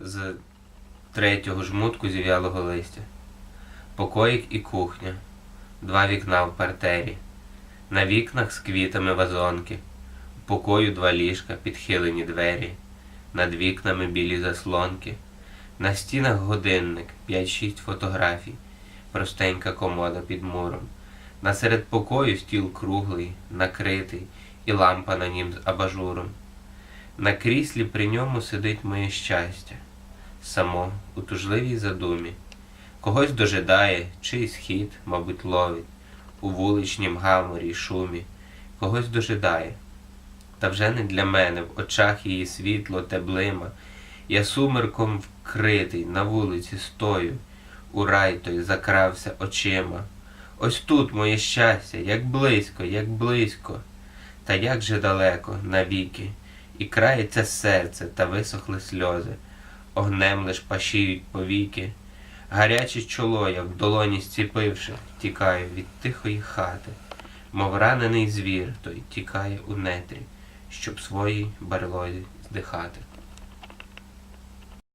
з третього жмутку зів'ялого листя. Покоїк і кухня, два вікна в партері, на вікнах з квітами вазонки, в покою два ліжка, підхилені двері, над вікнами білі заслонки, на стінах годинник, 5-6 фотографій, простенька комода під муром. Насеред покою стіл круглий, накритий, і лампа на нім з абажуром. На кріслі при ньому сидить моє щастя, само у тужливій задумі. Когось дожидає, чийсь хід, мабуть, ловить, у вуличнім гаморі й шумі, когось дожидає. Та вже не для мене, в очах її світло теблима. Я сумерком вкритий, на вулиці стою, у рай той закрався очима. Ось тут моє щастя, як близько, як близько, та як же далеко, навіки, і крається серце та висохли сльози, огнем лиш пашіють повіки. Гаряче чоло, як в долоні зціпивши, тікаю від тихої хати, мов ранений звір, той тікає у нетрі, щоб своїй барлозі здихати.